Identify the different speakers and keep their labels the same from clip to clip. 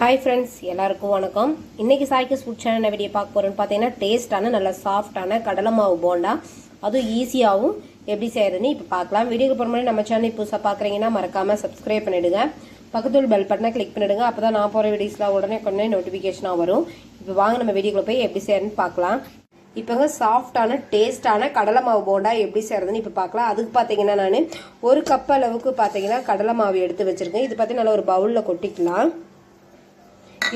Speaker 1: Hi friends எல்லாருக்கும் வணக்கம். இன்னைக்கு சாய்க்கு ஃபுட் சேனல் வீடியோ பார்க்க போறோம்னு பார்த்தீங்கன்னா டேஸ்டான நல்ல சாஃப்டான கடலை மாவு போண்டா. அதுவும் ஈஸியாகவும் எப்படி செய்யறதுன்னு இப்போ பார்க்கலாம். வீடியோக்கு போகிற மாதிரி நம்ம சேனல் புதுசாக பார்க்குறீங்கன்னா மறக்காம சப்ஸ்கிரைப் பண்ணிடுங்க. பக்கத்துல பெல் பட்டனை கிளிக் பண்ணிடுங்க. அப்போ தான் நான் போகிற வீடியோஸ்லாம் உடனே கொண்டே நோட்டிஃபிகேஷனாக வரும். இப்போ வாங்க நம்ம வீடியோக்குள்ள போய் எப்படி செய்யறதுன்னு பார்க்கலாம். இப்போங்க சாஃப்டான டேஸ்டான கடலை மாவு போண்டா எப்படி செய்யறதுன்னு இப்போ பார்க்கலாம். அதுக்கு பார்த்தீங்கன்னா நான் ஒரு கப் அளவுக்கு பார்த்தீங்கன்னா கடலை மாவு எடுத்து வச்சிருக்கேன். இது பார்த்தீங்கன்னா நல்லா ஒரு பவுலில் கொட்டிக்கலாம்.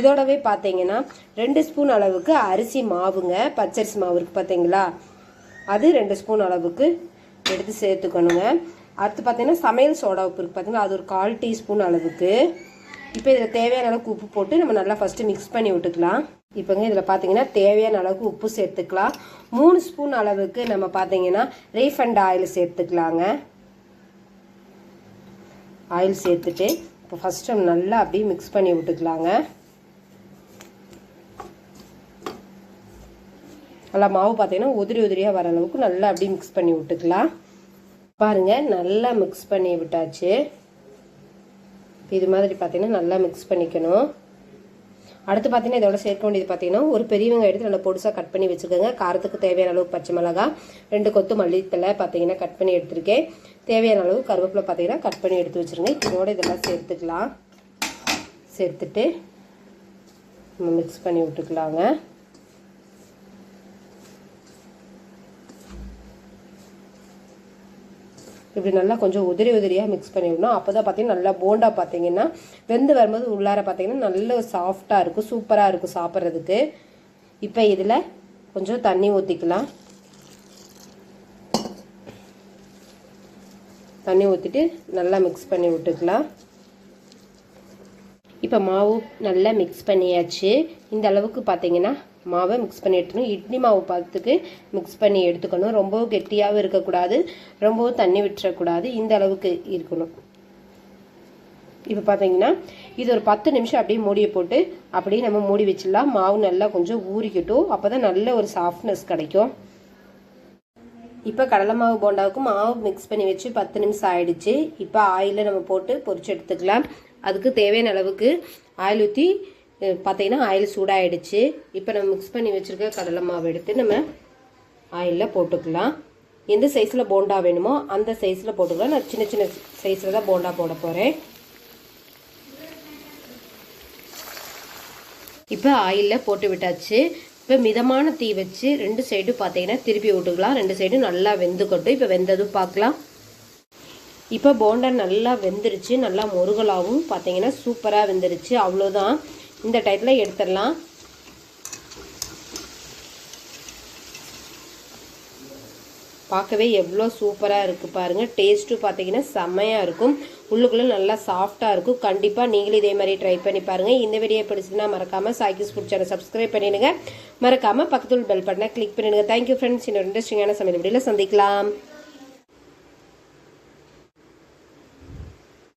Speaker 1: இதோடவே பார்த்தீங்கன்னா ரெண்டு ஸ்பூன் அளவுக்கு அரிசி மாவுங்க. பச்சரிசி மாவு இருக்குது பார்த்தீங்களா அது ரெண்டு ஸ்பூன் அளவுக்கு எடுத்து சேர்த்துக்கணுங்க. அடுத்து பார்த்தீங்கன்னா சமையல் சோடா உப்பு இருக்குது பார்த்தீங்கன்னா அது ஒரு கால் டீஸ்பூன் அளவுக்கு. இப்போ இதில் தேவையான அளவுக்கு உப்பு போட்டு நம்ம நல்லா ஃபஸ்ட்டு மிக்ஸ் பண்ணி விட்டுக்கலாம். இப்போங்க இதில் பார்த்தீங்கன்னா தேவையான அளவுக்கு உப்பு சேர்த்துக்கலாம். மூணு ஸ்பூன் அளவுக்கு நம்ம பார்த்தீங்கன்னா ரீஃபண்ட் ஆயில் சேர்த்துக்கலாங்க. ஆயில் சேர்த்துட்டு இப்போ ஃபஸ்ட்டு நல்லா அப்படியே மிக்ஸ் பண்ணி விட்டுக்கலாங்க. நல்லா மாவு பார்த்தீங்கன்னா உதிரி உதிரியாக வர அளவுக்கு நல்லா அப்படியே மிக்ஸ் பண்ணி விட்டுக்கலாம். பாருங்க நல்லா மிக்ஸ் பண்ணி விட்டாச்சு. இது மாதிரி பார்த்தீங்கன்னா நல்லா மிக்ஸ் பண்ணிக்கணும். அடுத்து பார்த்தீங்கன்னா இதோட சேர்க்க வேண்டியது பார்த்தீங்கன்னா ஒரு பெரிய வெங்காயம் எடுத்து நல்லா பொடிசாக கட் பண்ணி வச்சுக்கோங்க. காரத்துக்கு தேவையான அளவு பச்சை மிளகா ரெண்டு கொத்து மல்லித்தலை பார்த்தீங்கன்னா கட் பண்ணி எடுத்திருக்கேன். தேவையான அளவு கருவேப்பிலை பார்த்தீங்கன்னா கட் பண்ணி எடுத்து வச்சுருங்க. இதோட இதெல்லாம் சேர்த்துக்கலாம். சேர்த்துட்டு நம்ம மிக்ஸ் பண்ணி விட்டுக்கலாங்க. இப்படி நல்லா கொஞ்சம் உதிரி உதிரியாக மிக்ஸ் பண்ணி விடணும் அப்போ தான் பார்த்தீங்கன்னா நல்லா போண்டா பார்த்தீங்கன்னா வெந்து வரும்போது உள்ளார பார்த்தீங்கன்னா நல்ல சாஃப்டாக இருக்கும் சூப்பராக இருக்கும் சாப்பிட்றதுக்கு. இப்போ இதில் கொஞ்சம் தண்ணி ஊற்றிக்கலாம் தண்ணி ஊற்றிட்டு நல்லா மிக்ஸ் பண்ணி விட்டுக்கலாம். இப்போ மாவு நல்லா மிக்ஸ் பண்ணியாச்சு. இந்த அளவுக்கு பார்த்தீங்கன்னா மாவை மிக்ஸ் பண்ணி எடுத்துக்கணும். இட்லி மாவு பார்த்துக்கு மிக்ஸ் பண்ணி எடுத்துக்கணும். ரொம்பவும் கெட்டியாகவும் இருக்கக்கூடாது. ரொம்பவும் தண்ணி விட்டுறக்கூடாது. இந்த அளவுக்கு இருக்கணும். இப்போ பார்த்தீங்கன்னா இது ஒரு பத்து நிமிஷம் அப்படியே மூடியை போட்டு அப்படியே நம்ம மூடி வச்சிடலாம். மாவு நல்லா கொஞ்சம் ஊறிக்கட்டும். அப்போ தான் நல்ல ஒரு சாஃப்ட்னஸ் கிடைக்கும். இப்போ கடலை மாவு போண்டாவுக்கு மாவு மிக்ஸ் பண்ணி வச்சு பத்து நிமிஷம் ஆயிடுச்சு. இப்போ ஆயிலில் நம்ம போட்டு பொரிச்சு எடுத்துக்கலாம். அதுக்கு தேவையான அளவுக்கு ஆயில் ஊற்றி பார்த்தீங்கன்னா ஆயில் சூடாகிடுச்சு இப்போ நம்ம மிக்ஸ் பண்ணி வச்சுருக்க கடலை மாவு எடுத்து நம்ம ஆயிலில் போட்டுக்கலாம். எந்த சைஸில் போண்டா வேணுமோ அந்த சைஸில் போட்டுக்கலாம். நான் சின்ன சின்ன சைஸில் தான் போண்டா போட போகிறேன் இப்போ ஆயிலில் போட்டு விட்டாச்சு. இப்போ மிதமான தீ வச்சு ரெண்டு சைடும் பார்த்தீங்கன்னா திருப்பி விட்டுக்கலாம் ரெண்டு சைடும் நல்லா வெந்துக்கட்டும். இப்போ வெந்ததும் பார்க்கலாம் இப்போ போண்டா நல்லா வெந்துருச்சு. நல்லா முருகலாகவும் பார்த்தீங்கன்னா சூப்பராக வெந்துருச்சு. அவ்வளோதான் இந்த டயத்தில் எடுத்துடலாம். பார்க்கவே எவ்வளோ சூப்பராக இருக்குது பாருங்கள் டேஸ்ட்டும் பார்த்தீங்கன்னா செம்மையாக இருக்கும். உள்ளுக்குள்ளே நல்லா சாஃப்டாக இருக்கும். கண்டிப்பாக நீங்களும் இதே மாதிரி ட்ரை பண்ணி பாருங்கள் இந்த வீடியோ பிடிச்சிருந்தா மறக்காமல் சாய்க்கிஸ் ஃபுட் சேனல் சப்ஸ்கிரைப் பண்ணிடுங்க. மறக்காமல் பக்கத்தில் பெல் பட்டனை கிளிக் பண்ணிடுங்க. தேங்க்யூ ஃப்ரெண்ட்ஸ் இன்னொரு இன்ட்ரெஸ்டிங்கான சமையல் வீடியோவில் சந்திக்கலாம்.